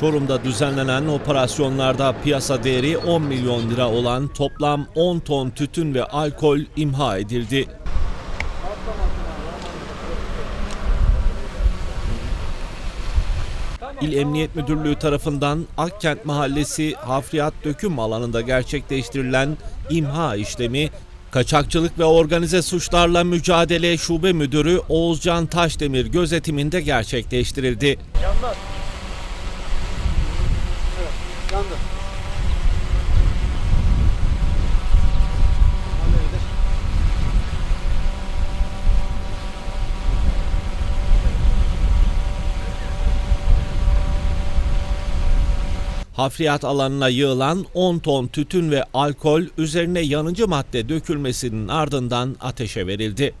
Çorum'da düzenlenen operasyonlarda piyasa değeri 10 milyon lira olan toplam 10 ton tütün ve alkol imha edildi. İl Emniyet Müdürlüğü tarafından Akkent Mahallesi Hafriyat Döküm alanında gerçekleştirilen imha işlemi Kaçakçılık ve Organize Suçlarla Mücadele Şube Müdürü Oğuzcan Taşdemir gözetiminde gerçekleştirildi. Yanlar. Hafriyat alanına yığılan 10 ton tütün ve alkol üzerine yanıcı madde dökülmesinin ardından ateşe verildi.